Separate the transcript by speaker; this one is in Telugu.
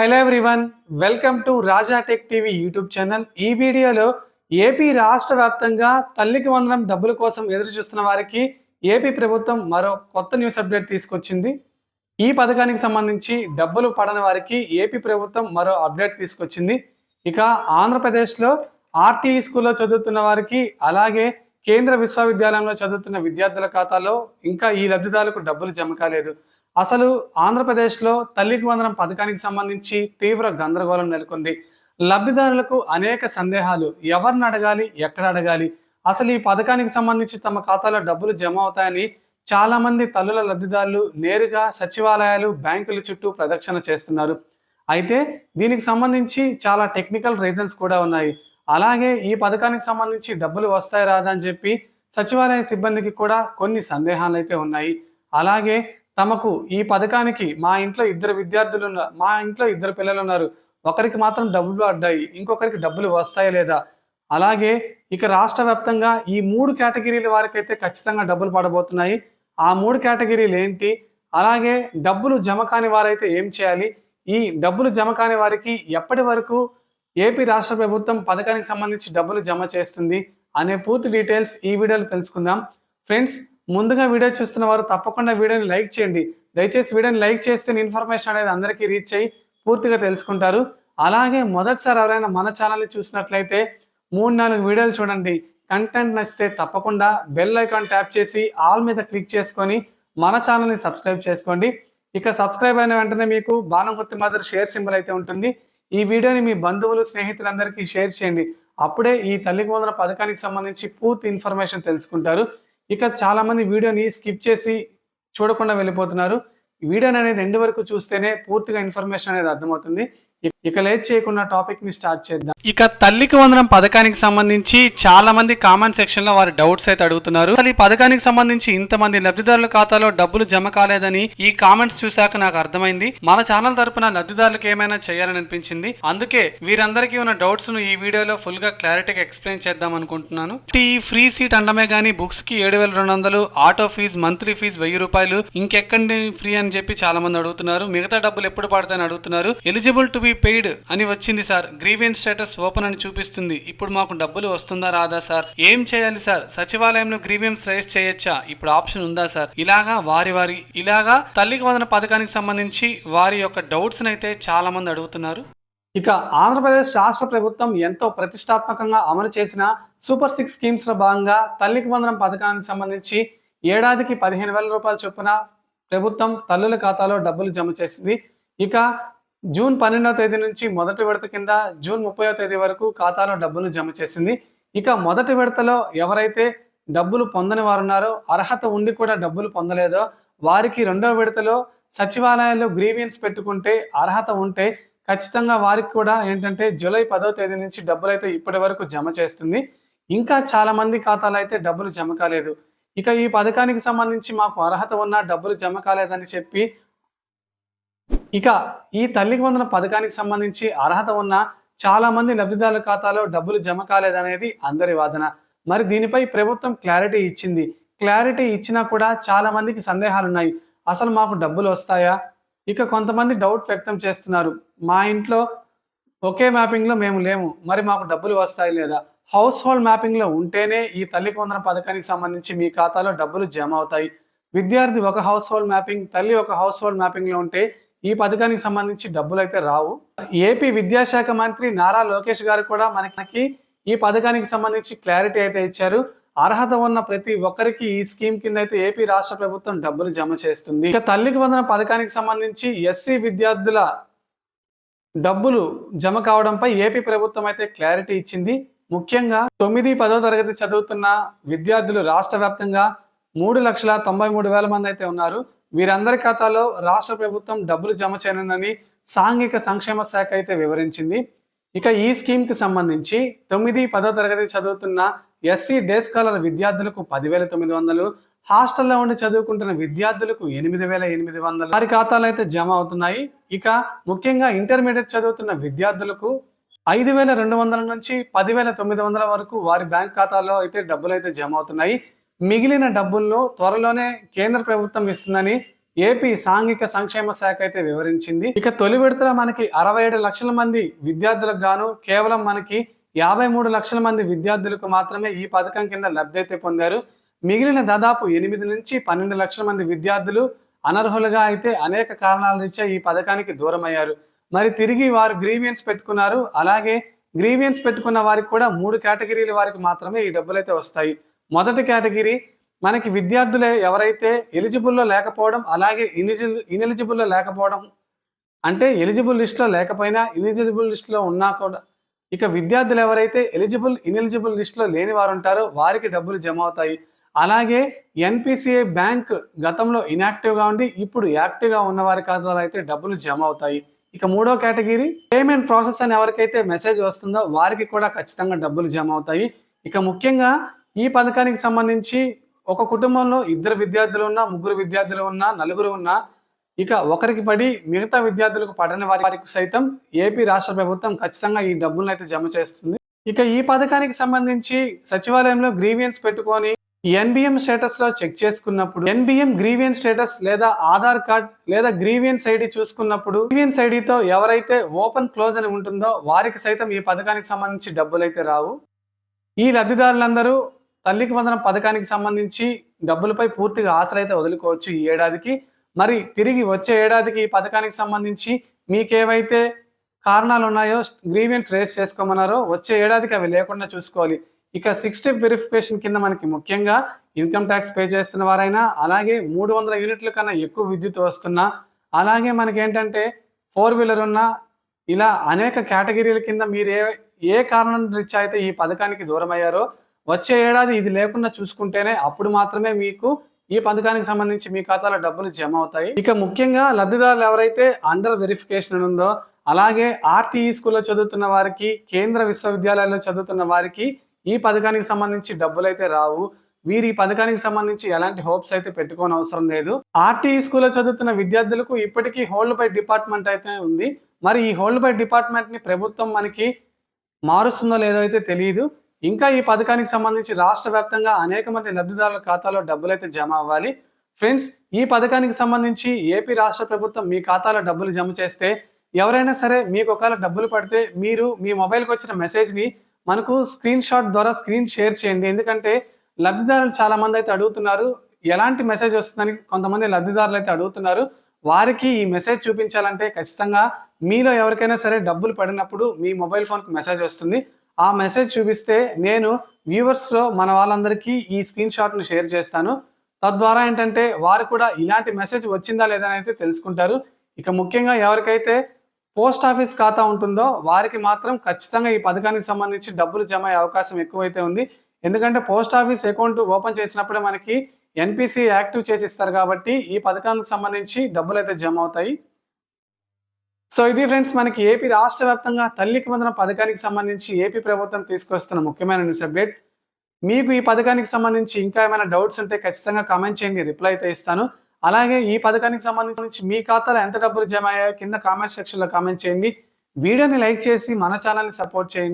Speaker 1: Hello everyone welcome to Raja tech TV YouTube channel ఈ వీడియోలో ఏపీ రాష్ట్ర వ్యాప్తంగా తల్లికి వందనం డబ్బుల కోసం ఎదురు చూస్తున్న వారికి ఏపీ ప్రభుత్వం మరో కొత్త న్యూస్ అప్డేట్ తీసుకొచ్చింది. ఈ పథకానికి సంబంధించి డబ్బులు పడని వారికి ఏపీ ప్రభుత్వం మరో అప్డేట్ తీసుకొచ్చింది. ఇక ఆంధ్రప్రదేశ్లో ఆర్టీఈ స్కూల్లో చదువుతున్న వారికి అలాగే కేంద్ర విశ్వవిద్యాలయంలో చదువుతున్న విద్యార్థుల ఖాతాలో ఇంకా ఈ లబ్ధిదారులకు డబ్బులు జమ కాలేదు. అసలు ఆంధ్రప్రదేశ్లో తల్లికి వందనం పథకానికి సంబంధించి తీవ్ర గందరగోళం నెలకొంది. లబ్ధిదారులకు అనేక సందేహాలు. ఎవరిని అడగాలి? ఎక్కడ అడగాలి? అసలు ఈ పథకానికి సంబంధించి తమ ఖాతాలో డబ్బులు జమ అవుతాయని చాలామంది తల్లుల లబ్ధిదారులు నేరుగా సచివాలయాలు బ్యాంకుల చుట్టూ ప్రదక్షిణ చేస్తున్నారు. అయితే దీనికి సంబంధించి చాలా టెక్నికల్ రీజన్స్ కూడా ఉన్నాయి. అలాగే ఈ పథకానికి సంబంధించి డబ్బులు వస్తాయి రాదా అని చెప్పి సచివాలయ సిబ్బందికి కూడా కొన్ని సందేహాలు అయితే ఉన్నాయి. అలాగే తమకు ఈ పథకానికి మా ఇంట్లో ఇద్దరు విద్యార్థులు ఉన్నారు మా ఇంట్లో ఇద్దరు పిల్లలు ఉన్నారు. ఒకరికి మాత్రం డబ్బులు అడ్డాయి ఇంకొకరికి డబ్బులు వస్తాయా లేదా? అలాగే ఇక రాష్ట్ర వ్యాప్తంగా ఈ మూడు కేటగిరీల వారికైతే ఖచ్చితంగా డబ్బులు పడబోతున్నాయి. ఆ మూడు కేటగిరీలు ఏంటి? అలాగే డబ్బులు జమ కాని వారైతే ఏం చేయాలి? ఈ డబ్బులు జమ కాని వారికి ఎప్పటి వరకు ఏపీ రాష్ట్ర ప్రభుత్వం పథకానికి సంబంధించి డబ్బులు జమ చేస్తుంది? అనే పూర్తి డీటెయిల్స్ ఈ వీడియోలో తెలుసుకుందాం. ఫ్రెండ్స్ ముందుగా వీడియో చూస్తున్న వారు తప్పకుండా వీడియోని లైక్ చేయండి. దయచేసి వీడియోని లైక్ చేస్తే ఇన్ఫర్మేషన్ అనేది అందరికీ రీచ్ అయ్యి పూర్తిగా తెలుసుకుంటారు. అలాగే మొదటిసారి ఎవరైనా మన ఛానల్ని చూసినట్లయితే మూడు నాలుగు వీడియోలు చూడండి. కంటెంట్ నచ్చితే తప్పకుండా బెల్ ఐకాన్ ట్యాప్ చేసి ఆల్ మీద క్లిక్ చేసుకొని మన ఛానల్ని సబ్స్క్రైబ్ చేసుకోండి. ఇక సబ్స్క్రైబ్ అయిన వెంటనే మీకు బాణం గుర్తు మాదిరి షేర్ సింబల్ అయితే ఉంటుంది. ఈ వీడియోని మీ బంధువులు స్నేహితులందరికీ షేర్ చేయండి. అప్పుడే ఈ తల్లికి వందల పథకానికి సంబంధించి పూర్తి ఇన్ఫర్మేషన్ తెలుసుకుంటారు. ఇక చాలా మంది వీడియోని స్కిప్ చేసి చూడకుండా వెళ్ళిపోతున్నారు. వీడియోని అనేది ఎండ్ వరకు చూస్తేనే పూర్తిగా ఇన్ఫర్మేషన్ అనేది అర్థమవుతుంది. ఇక- లేట్ చేయకుండా టాపిక్ని స్టార్ట్ చేద్దాం. ఇక తల్లికి వందనం పథకానికి సంబంధించి చాలా మంది కామెంట్ సెక్షన్లో వారి డౌట్స్ అయితే అడుగుతున్నారు. అసలు ఈ పథకానికి సంబంధించి ఇంతమంది లబ్ధిదారుల ఖాతాలో డబ్బులు జమ కాలేదని ఈ కామెంట్స్ చూశాక నాకు అర్థమైంది. మన ఛానల్ తరపున లబ్ధిదారులకు ఏమైనా చేయాలని అనిపించింది. అందుకే వీరందరికీ ఉన్న డౌట్స్ను ఈ వీడియోలో ఫుల్గా క్లారిటీగా ఎక్స్ప్లెయిన్ చేద్దాం అనుకుంటున్నాను. ఈ ఫ్రీ సీట్ అండమే గానీ బుక్స్కి ఏడు వేల రెండు వందలు ఆటో ఫీజ్ మంత్లీ ఫీజ్ వెయ్యి రూపాయలు ఇంకెక్కడి ఫ్రీ అని చెప్పి చాలా మంది అడుగుతున్నారు. మిగతా డబ్బులు ఎప్పుడు పడతాయని అడుగుతున్నారు. ఎలిజిబుల్ టు బి పెయిడ్ అని వచ్చింది సార్. గ్రీవియన్స్ స్టేటస్ ఓపెన్ అని చూపిస్తుంది. ఇప్పుడు మాకు డబ్బులు వస్తుందా రాదా సార్? ఏం చేయాలి సార్? సచివాలయంలో గ్రీవియన్స్ రైస్ చేయొచ్చా? ఇప్పుడు ఆప్షన్ ఉందా సార్? ఇలాగా వారి వారి ఇలాగా తల్లికి వందన పథకానికి సంబంధించి వారి యొక్క డౌట్స్ అయితే చాలా మంది అడుగుతున్నారు. ఇక ఆంధ్రప్రదేశ్ రాష్ట్ర ప్రభుత్వం ఎంతో ప్రతిష్టాత్మకంగా అమలు చేసిన సూపర్ సిక్స్ స్కీమ్స్లో భాగంగా తల్లికి వందనం పథకానికి సంబంధించి ఏడాదికి పదిహేను వేల రూపాయల చొప్పున ప్రభుత్వం తల్లుల ఖాతాలో డబ్బులు జమ చేసింది. ఇక జూన్ పన్నెండవ తేదీ నుంచి మొదటి విడత కింద జూన్ ముప్పైవ తేదీ వరకు ఖాతాలో డబ్బులు జమ చేసింది. ఇక మొదటి విడతలో ఎవరైతే డబ్బులు పొందని వారు ఉన్నారో అర్హత ఉండి కూడా డబ్బులు పొందలేదో వారికి రెండవ విడతలో సచివాలయాల్లో గ్రీవియన్స్ పెట్టుకుంటే అర్హత ఉంటే ఖచ్చితంగా వారికి కూడా ఏంటంటే జూలై పదో తేదీ నుంచి డబ్బులు అయితే ఇప్పటి వరకు జమ చేస్తుంది. ఇంకా చాలా మంది ఖాతాలు అయితే డబ్బులు జమ కాలేదు. ఇక ఈ పథకానికి సంబంధించి మాకు అర్హత ఉన్న డబ్బులు జమ కాలేదని చెప్పి ఇక ఈ తల్లికి వందన పథకానికి సంబంధించి అర్హత ఉన్న చాలా మంది లబ్ధిదారుల ఖాతాలో డబ్బులు జమ కాలేదనేది అందరి వాదన. మరి దీనిపై ప్రభుత్వం క్లారిటీ ఇచ్చింది. క్లారిటీ ఇచ్చినా కూడా చాలా మందికి సందేహాలు ఉన్నాయి అసలు మాకు డబ్బులు వస్తాయా? ఇక కొంతమంది డౌట్ వ్యక్తం చేస్తున్నారు. మా ఇంట్లో ఒకే మ్యాపింగ్లో మేము లేము. మరి మాకు డబ్బులు వస్తాయి లేదా? హౌస్ హోల్డ్ మ్యాపింగ్లో ఉంటేనే ఈ తల్లి వందన పథకానికి సంబంధించి మీ ఖాతాలో డబ్బులు జమ అవుతాయి. విద్యార్థి ఒక హౌస్ హోల్డ్ మ్యాపింగ్ తల్లి ఒక హౌస్ హోల్డ్ మ్యాపింగ్లో ఉంటే ఈ పథకానికి సంబంధించి డబ్బులు అయితే రావు. ఏపీ విద్యాశాఖ మంత్రి నారా లోకేష్ గారు కూడా మనకి ఈ పథకానికి సంబంధించి క్లారిటీ అయితే ఇచ్చారు. అర్హత ఉన్న ప్రతి ఒక్కరికి ఈ స్కీమ్ కింద అయితే ఏపీ రాష్ట్ర ప్రభుత్వం డబ్బులు జమ చేస్తుంది. ఇక తల్లికి వందన పథకానికి సంబంధించి ఎస్సీ విద్యార్థుల డబ్బులు జమ కావడంపై ఏపీ ప్రభుత్వం అయితే క్లారిటీ ఇచ్చింది. ముఖ్యంగా తొమ్మిది పదో తరగతి చదువుతున్న విద్యార్థులు రాష్ట్ర వ్యాప్తంగా మూడు లక్షల తొంభై మూడు వేల మంది అయితే ఉన్నారు. వీరందరి ఖాతాలో రాష్ట్ర ప్రభుత్వం డబ్బులు జమ చేయనుందని సాంఘిక సంక్షేమ శాఖ అయితే వివరించింది. ఇక ఈ స్కీమ్కి సంబంధించి తొమ్మిది పదో తరగతి చదువుతున్న ఎస్సీ డే స్కాలర్ విద్యార్థులకు పదివేల తొమ్మిది వందలు హాస్టల్లో ఉండి చదువుకుంటున్న విద్యార్థులకు ఎనిమిది వేల ఎనిమిది వందలు. వారి ఖాతాలు అయితే జమ అవుతున్నాయి. ఇక ముఖ్యంగా ఇంటర్మీడియట్ చదువుతున్న విద్యార్థులకు ఐదు వేల రెండు వందల నుంచి పదివేల తొమ్మిది వందల వరకు వారి బ్యాంక్ ఖాతాలో అయితే డబ్బులు అయితే జమ అవుతున్నాయి. మిగిలిన డబ్బుల్లో త్వరలోనే కేంద్ర ప్రభుత్వం ఇస్తుందని ఏపీ సాంఘిక సంక్షేమ శాఖ అయితే వివరించింది. ఇక తొలి విడతల మనకి అరవై ఏడు లక్షల మంది విద్యార్థులకు గాను కేవలం మనకి యాభై మూడు లక్షల మంది విద్యార్థులకు మాత్రమే ఈ పథకం కింద లబ్ధి అయితే పొందారు. మిగిలిన దాదాపు ఎనిమిది నుంచి పన్నెండు లక్షల మంది విద్యార్థులు అనర్హులుగా అయితే అనేక కారణాల రీత్యా ఈ పథకానికి దూరం అయ్యారు మరి తిరిగి వారు గ్రీవియన్స్ పెట్టుకున్నారు. అలాగే గ్రీవియన్స్ పెట్టుకున్న వారికి కూడా మూడు కేటగిరీల వారికి మాత్రమే ఈ డబ్బులు అయితే వస్తాయి. మొదటి కేటగిరీ మనకి విద్యార్థులు ఎవరైతే ఎలిజిబుల్లో లేకపోవడం అలాగే ఇనిజిబుల్ ఇనెలిజిబుల్లో లేకపోవడం అంటే ఎలిజిబుల్ లిస్ట్లో లేకపోయినా ఇనిజిబుల్ లిస్ట్లో ఉన్నా కూడా ఇక విద్యార్థులు ఎవరైతే ఎలిజిబుల్ ఇనెలిజిబుల్ లిస్ట్లో లేని వారు ఉంటారో వారికి డబ్బులు జమ అవుతాయి అలాగే ఎన్పిసిఐ బ్యాంక్ గతంలో ఇనాక్టివ్గా ఉండి ఇప్పుడు యాక్టివ్గా ఉన్న వారి ఖాతాలో అయితే డబ్బులు జమ అవుతాయి ఇక మూడో కేటగిరీ పేమెంట్ ప్రాసెస్ అని ఎవరికైతే మెసేజ్ వస్తుందో వారికి కూడా ఖచ్చితంగా డబ్బులు జమ అవుతాయి ఇక ముఖ్యంగా ఈ పథకానికి సంబంధించి ఒక కుటుంబంలో ఇద్దరు విద్యార్థులు ఉన్నా ముగ్గురు విద్యార్థులు ఉన్నా నలుగురు ఉన్నా ఇక ఒకరికి పడి మిగతా విద్యార్థులకు పడని వారికి సైతం ఏపీ రాష్ట్ర ప్రభుత్వం ఖచ్చితంగా ఈ డబ్బులను అయితే జమ చేస్తుంది. ఇక ఈ పథకానికి సంబంధించి సచివాలయంలో గ్రీవియన్స్ పెట్టుకొని ఎన్బిఎం స్టేటస్లో చెక్ చేసుకున్నప్పుడు ఎన్బిఎం గ్రీవియన్స్ స్టేటస్ లేదా ఆధార్ కార్డ్ లేదా గ్రీవియన్స్ ఐడి చూసుకున్నప్పుడు గ్రీవియన్స్ ఐడితో ఎవరైతే ఓపెన్ క్లోజ్ అని ఉంటుందో వారికి సైతం ఈ పథకానికి సంబంధించి డబ్బులు అయితే రావు. ఈ లబ్ధిదారులందరూ తల్లికి వందనం పథకానికి సంబంధించి డబ్బులపై పూర్తిగా ఆశలు అయితే వదులుకోవచ్చు ఈ ఏడాదికి. మరి తిరిగి వచ్చే ఏడాదికి ఈ పథకానికి సంబంధించి మీకేవైతే కారణాలు ఉన్నాయో గ్రీవియన్స్ రేస్ చేసుకోమన్నారో వచ్చే ఏడాదికి అవి లేకుండా చూసుకోవాలి. ఇక సిక్స్ స్టెప్ వెరిఫికేషన్ కింద మనకి ముఖ్యంగా ఇన్కమ్ ట్యాక్స్ పే చేస్తున్న వారైనా అలాగే మూడు వందల యూనిట్ల కన్నా ఎక్కువ విద్యుత్ వస్తున్నా అలాగే మనకేంటంటే ఫోర్ వీలర్ ఉన్న ఇలా అనేక కేటగిరీల కింద మీరు ఏ ఏ కారణం రీత్యా అయితే ఈ పథకానికి దూరం అయ్యారో వచ్చే ఏడాది ఇది లేకుండా చూసుకుంటేనే అప్పుడు మాత్రమే మీకు ఈ పథకానికి సంబంధించి మీ ఖాతాలో డబ్బులు జమ అవుతాయి. ఇక ముఖ్యంగా లబ్ధిదారులు ఎవరైతే అండర్ వెరిఫికేషన్ ఉందో అలాగే ఆర్టీఈ స్కూల్లో చదువుతున్న వారికి కేంద్ర విశ్వవిద్యాలయాల్లో చదువుతున్న వారికి ఈ పథకానికి సంబంధించి డబ్బులు అయితే రావు. వీరి ఈ పథకానికి సంబంధించి ఎలాంటి హోప్స్ అయితే పెట్టుకోని అవసరం లేదు. ఆర్టీఈ స్కూల్లో చదువుతున్న విద్యార్థులకు ఇప్పటికీ హోల్డ్ బై డిపార్ట్మెంట్ అయితే ఉంది. మరి ఈ హోల్డ్ బై డిపార్ట్మెంట్ని ప్రభుత్వం మనకి మారుస్తుందో లేదో అయితే తెలియదు ఇంకా ఈ పథకానికి సంబంధించి రాష్ట్ర వ్యాప్తంగా అనేక మంది లబ్ధిదారుల ఖాతాలో డబ్బులు అయితే జమ అవ్వాలి. ఫ్రెండ్స్ ఈ పథకానికి సంబంధించి ఏపీ రాష్ట్ర ప్రభుత్వం మీ ఖాతాలో డబ్బులు జమ చేస్తే ఎవరైనా సరే మీకు ఒకవేళ డబ్బులు పడితే మీరు మీ మొబైల్కి వచ్చిన మెసేజ్ని మనకు స్క్రీన్ షాట్ ద్వారా స్క్రీన్ షేర్ చేయండి. ఎందుకంటే లబ్ధిదారులు చాలా మంది అయితే అడుగుతున్నారు ఎలాంటి మెసేజ్ వస్తుందని కొంతమంది లబ్ధిదారులు అయితే అడుగుతున్నారు. వారికి ఈ మెసేజ్ చూపించాలంటే ఖచ్చితంగా మీలో ఎవరికైనా సరే డబ్బులు పడినప్పుడు మీ మొబైల్ ఫోన్కి మెసేజ్ వస్తుంది. ఆ మెసేజ్ చూపిస్తే నేను వ్యూవర్స్లో మన వాళ్ళందరికీ ఈ స్క్రీన్ షాట్ను షేర్ చేస్తాను. తద్వారా ఏంటంటే వారు కూడా ఇలాంటి మెసేజ్ వచ్చిందా లేదా అని అయితే తెలుసుకుంటారు. ఇక ముఖ్యంగా ఎవరికైతే పోస్ట్ ఆఫీస్ ఖాతా ఉంటుందో వారికి మాత్రం ఖచ్చితంగా ఈ పథకానికి సంబంధించి డబ్బులు జమ అయ్యే అవకాశం ఎక్కువైతే ఉంది. ఎందుకంటే పోస్ట్ ఆఫీస్ అకౌంట్ ఓపెన్ చేసినప్పుడే మనకి ఎన్పిసి యాక్టివ్ చేసి ఇస్తారు కాబట్టి ఈ పథకానికి సంబంధించి డబ్బులు అయితే జమ అవుతాయి. సో ఇది ఫ్రెండ్స్ మనకి ఏపీ రాష్ట్ర వ్యాప్తంగా తల్లికి వందన పథకానికి సంబంధించి ఏపీ ప్రభుత్వం తీసుకొస్తున్న ముఖ్యమైన న్యూస్ అప్డేట్ మీకు ఈ పథకానికి సంబంధించి ఇంకా ఏమైనా డౌట్స్ ఉంటే ఖచ్చితంగా కామెంట్ చేయండి రిప్లై అయితే ఇస్తాను. అలాగే ఈ పథకానికి సంబంధించి మీ ఖాతాలో ఎంత డబ్బులు జమ అయ్యాయో కింద కామెంట్ సెక్షన్లో కామెంట్ చేయండి. వీడియోని లైక్ చేసి మన ఛానల్ని సపోర్ట్ చేయండి.